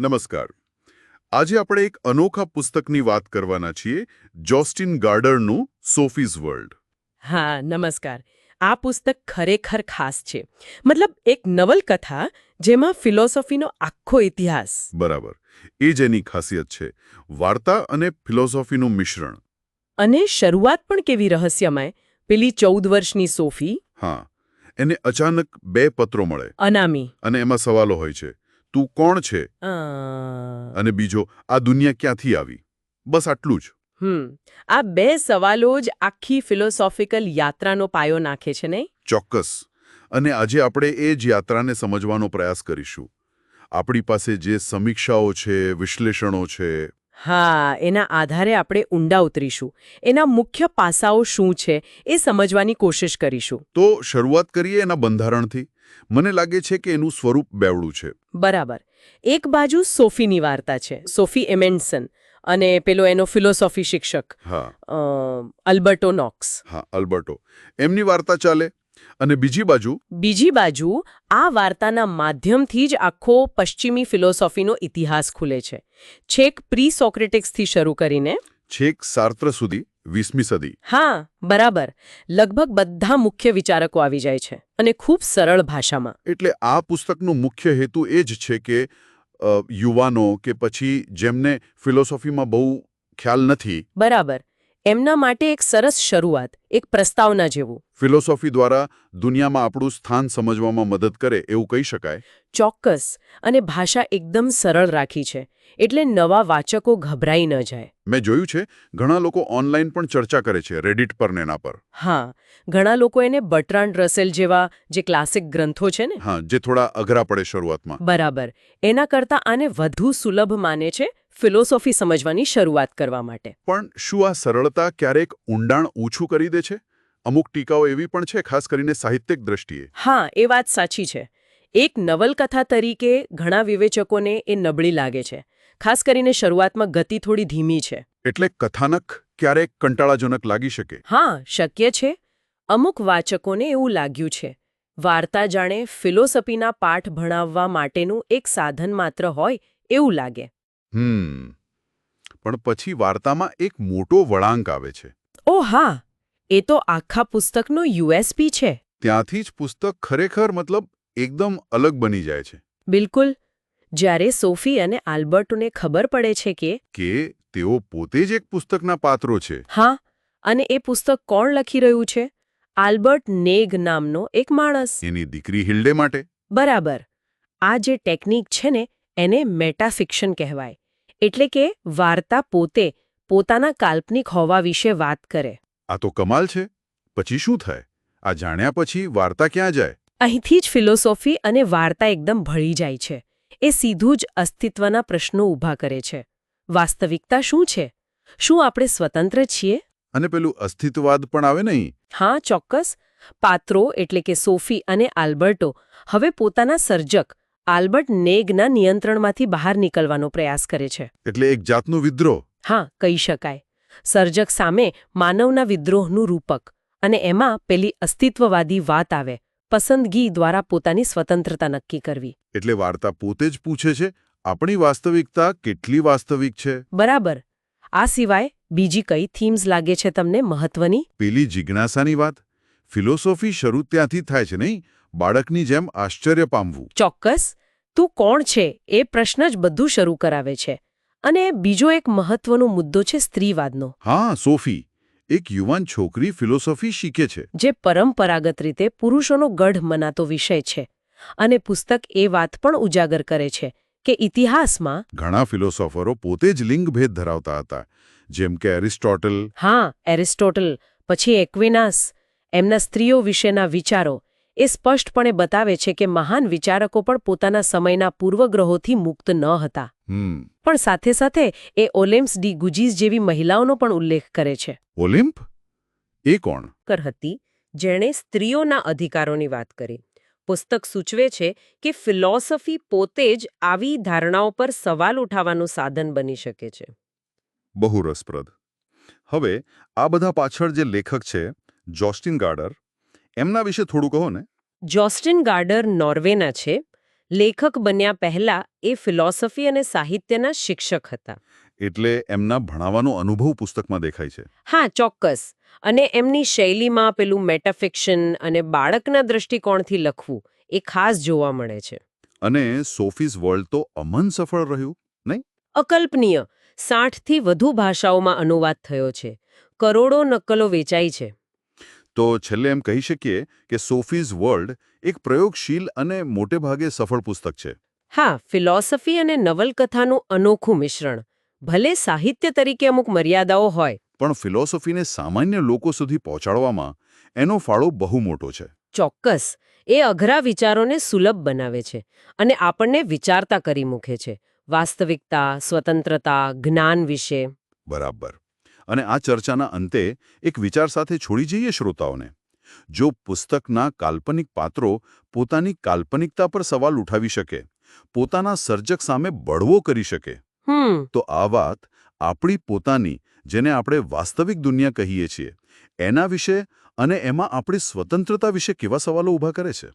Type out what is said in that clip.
નમસ્કાર. આજે આપણે એક અનોખા પુસ્તકની વાત કરવાના છીએ જોસ્ટિન ગાર્ડરનું સોફીઝ વર્લ્ડ. હા નમસ્કાર. આ પુસ્તક ખરેખર ખાસ છે. મતલબ એક નવલકથા જેમાં ફિલોસોફીનો આખો ઇતિહાસ. બરાબર. એ જ એની ખાસિયત છે. વાર્તા અને ફિલોસોફીનું મિશ્રણ. અને શરૂઆત પણ કેવી રહસ્યમય? પેલી ચૌદ વર્ષની સોફી. હા. એને અચાનક બે પત્રો મળે. અનામી. અને એમાં સવાલો હોય છે. તું કોણ છે? અને બીજો આ દુનિયા ક્યાંથી આવી? બસ આટલું જ. હમ. આ બે સવાલો જ આખી ફિલોસોફિકલ યાત્રાનો પાયો નાખે છે નહીં ચોક્કસ. અને આજે આપણે એ જ યાત્રાને સમજવાનો પ્રયાસ કરીશું. આપણી પાસે જે સમીક્ષાઓ છે વિશ્લેષણો છે. હા એના આધારે આપણે ઊંડા ઉતરીશું. એના મુખ્ય પાસાઓ શું છે એ સમજવાની કોશિશ કરીશું. તો શરૂઆત કરીએ એના બંધારણથી? મને લાગે છે કે એનું સ્વરૂપ બેવડું છે. બરાબર. એક બાજુ સોફીની વાર્તા છે સોફી એમેન્ડસન અને પેલો એનો ફિલોસોફી શિક્ષક અલ્બર્ટો નોક્સ. હા અલ્બર્ટો. એમની વાર્તા ચાલે? અને બીજી બાજુ? બીજી બાજુ આ વાર્તાના માધ્યમથી જ આખો પશ્ચિમી ફિલોસોફીનો ઇતિહાસ ખુલે છે. છેક પ્રી સોક્રેટિક્સથી શરૂ કરીને છેક સાર્ત્ર સુધી વીસમી સદી. હા બરાબર. લગભગ બધા મુખ્ય વિચારકો આવી જાય છે અને ખૂબ સરળ ભાષામાં. એટલે આ પુસ્તકનો મુખ્ય હેતુ એ જ છે કે યુવાનો કે પછી જેમને ફિલોસોફીમાં બહુ ખ્યાલ નથી બરાબર. એમના માટે એક સરસ શરૂઆત એક પ્રસ્તાવના જેવું. ફિલોસોફી દ્વારા દુનિયામાં આપણું સ્થાન સમજવામાં મદદ કરે એવું કહી શકાય? ચોક્કસ અને ભાષા એકદમ સરળ રાખી છે એટલે નવા વાચકો ગભરાઈ ન જાય. મેં જોયું છે ઘણા લોકો ઓનલાઈન પણ ચર્ચા કરે છે રેડિટ પર એના પર. હા ઘણા લોકો એને બટરાન રસેલ જેવા જે ક્લાસિક ગ્રંથો છે ને? હા જે થોડા અઘરા પડે શરૂઆતમાં. બરાબર. એના કરતાં આને વધુ સુલભ માને છે ફિલોસોફી સમજવાની શરૂઆત કરવા માટે. પણ શું આ સરળતા ક્યારેક ઊંડાણ ઓછું કરી દે છે? અમુક ટીકાઓ એવી પણ છે ખાસ કરીને સાહિત્યિક દ્રષ્ટિએ. હા એ વાત સાચી છે. એક નવલકથા તરીકે ઘણા વિવેચકોને એ નબળી લાગે છે. ખાસ કરીને શરૂઆતમાં ગતિ થોડી ધીમી છે. એટલે કથાનક ક્યારેક કંટાળાજનક લાગી શકે? હા શક્ય છે. અમુક વાચકોને એવું લાગ્યું છે. વાર્તા જાણે ફિલોસોફીના પાઠ ભણાવવા માટેનું એક સાધન માત્ર હોય એવું લાગે. હમ. પણ પછી વાર્તામાં એક મોટો વળાંક આવે છે. ઓ હા એ તો આખા પુસ્તકનો યુએસપી છે. ત્યાંથી જ પુસ્તક ખરેખર મતલબ એકદમ અલગ બની જાય છે. બિલકુલ. જ્યારે સોફી અને આલ્બર્ટને ખબર પડે છે કે કે તેઓ પોતે જ એક પુસ્તકના પાત્રો છે. હા અને એ પુસ્તક કોણ લખી રહ્યું છે? આલ્બર્ટ નેગ નામનો એક માણસ. એની દીકરી હિલ્ડે માટે? બરાબર. આ જે ટેકનિક છે ને એને મેટાફિક્શન કહેવાય. એટલે કે વાર્તા પોતે પોતાના કાલ્પનિક હોવા વિશે વાત કરે. આ તો કમાલ છે. પછી શું થાય? આ જાણ્યા પછી વાર્તા ક્યાં જાય? અહીંથી જ ફિલોસોફી અને વાર્તા એકદમ ભળી જાય છે. એ સીધું જ અસ્તિત્વના પ્રશ્નો ઊભા કરે છે. વાસ્તવિકતા શું છે? શું આપણે સ્વતંત્ર છીએ? અને પેલું અસ્તિત્વવાદ પણ આવે નહીં? હા ચોક્કસ. પાત્રો એટલે કે સોફી અને આલ્બર્ટો હવે પોતાના સર્જક આલ્બર્ટ નેગના નિયંત્રણમાંથી બહાર નીકળવાનો પ્રયાસ કરે છે. એટલે એક જાતનો વિદ્રોહ? હા કહી શકાય. સર્જક સામે માનવના વિદ્રોહનું રૂપક અને એમાં પેલી અસ્તિત્વવાદી વાત આવે પસંદગી દ્વારા પોતાની સ્વતંત્રતા નક્કી કરવી. એટલે વાર્તા પોતે જ પૂછે છે? આપણી વાસ્તવિકતા કેટલી વાસ્તવિક છે? બરાબર. આ સિવાય બીજી કઈ થીમ્સ લાગે છે તમને મહત્વની? પેલી જિજ્ઞાસાની વાત? ફિલોસોફી શરૂ ત્યાંથી થાય છે નહીં? બાળકની જેમ આશ્ચર્ય પામવું. ચોક્કસ તું કોણ છે એ પ્રશ્ન જ બધું શરૂ કરાવે છે. અને બીજો એક મહત્વનો મુદ્દો છે સ્ત્રીવાદનો. હા સોફી એક યુવાન છોકરી ફિલોસોફી શીખે છે. જે પરંપરાગત રીતે પુરુષોનો ગઢ મનાતો વિષય છે. અને પુસ્તક એ વાત પણ ઉજાગર કરે છે કે ઇતિહાસમાં ઘણા ફિલોસોફરો પોતે જ લિંગભેદ ધરાવતા હતા જેમ કે એરિસ્ટોટલ. હા એરિસ્ટોટલ પછી એક્વિનાસ એમના સ્ત્રીઓ વિશેના વિચારો એ સ્પષ્ટપણે બતાવે છે કે મહાન વિચારકો પણ પોતાના સમયના પૂર્વગ્રહોથી મુક્ત ન હતા. પણ સાથે સાથે એ ઓલેમ્સ ડી ગુજીસ જેવી મહિલાઓનો પણ ઉલ્લેખ કરે છે. ઓલિમ્પ? એ કોણ? કર હતી જેણે સ્ત્રીઓના અધિકારોની વાત કરી. પુસ્તક સૂચવે છે કે ફિલોસોફી પોતે જ આવી ધારણાઓ પર સવાલ ઉઠાવવાનું સાધન બની શકે છે. બહુ રસપ્રદ. હવે આ બધા પાછળ જે લેખક છે જોસ્ટિન ગાર્ડર એમના વિશે થોડું કહો ને. જોસ્ટિન ગાર્ડર નોર્વેના છે. લેખક બન્યા પહેલા એ ફિલોસોફી અને સાહિત્યના શિક્ષક હતા. એટલે એમના ભણાવવાનો અનુભવ પુસ્તકમાં દેખાય છે. હા ચોક્કસ. અને એમની શૈલીમાં પેલું મેટાફિક્શન અને બાળકના દૃષ્ટિકોણથી લખવું એ ખાસ જોવા મળે છે. અને સોફીઝ વર્લ્ડ તો અમન સફળ રહ્યું નહીં? અકલ્પનીય. સાઠથી વધુ ભાષાઓમાં અનુવાદ થયો છે. કરોડો નકલો વેચાઈ છે. તો છેલ્લે એમ કહી શકીએ કે સોફીઝ વર્લ્ડ એક પ્રયોગશીલ અને મોટે ભાગે સફળ પુસ્તક છે. હા ફિલોસોફી અને નવલકથાનું અનોખું મિશ્રણ. ભલે સાહિત્ય તરીકે અમુક મર્યાદાઓ હોય. પણ ફિલોસોફીને સામાન્ય લોકો સુધી પહોંચાડવામાં એનો ફાળો બહુ મોટો છે. ચોક્કસ એ અઘરા વિચારોને સુલભ બનાવે છે અને આપણને વિચારતા કરી મૂકે છે. વાસ્તવિકતા સ્વતંત્રતા જ્ઞાન વિશે. બરાબર. અને આ ચર્ચાના અંતે એક વિચાર સાથે છોડી જઈએ શ્રોતાઓને. જો પુસ્તકના કાલ્પનિક પાત્રો પોતાની કાલ્પનિકતા પર સવાલ ઉઠાવી શકે પોતાના સર્જક સામે બળવો કરી શકે તો આ વાત આપણી પોતાની જેને આપણે વાસ્તવિક દુનિયા કહીએ છીએ એના વિશે અને એમાં આપણી સ્વતંત્રતા વિશે કેવા સવાલો ઊભા કરે છે?